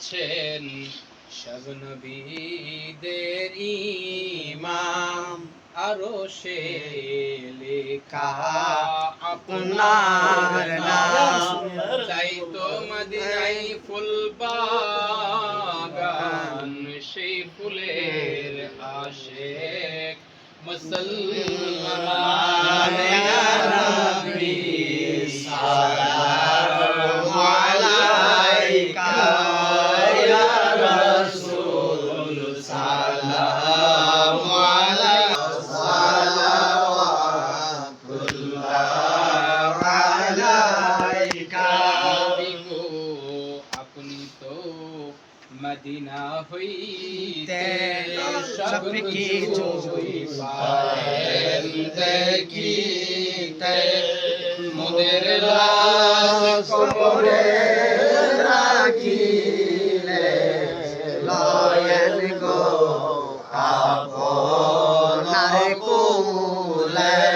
হলেন সব নবীদের ইমাম, আরও সে লেখা আপনার নাম। তাই তো মদিনাই ফুল বাগান, সেই ফুলের আশেক মুসলমান মদিনা হইতে সব কিছু হইতে মোদের লাশ কবরে রাখিলে লয়েন গো আপনার কুলে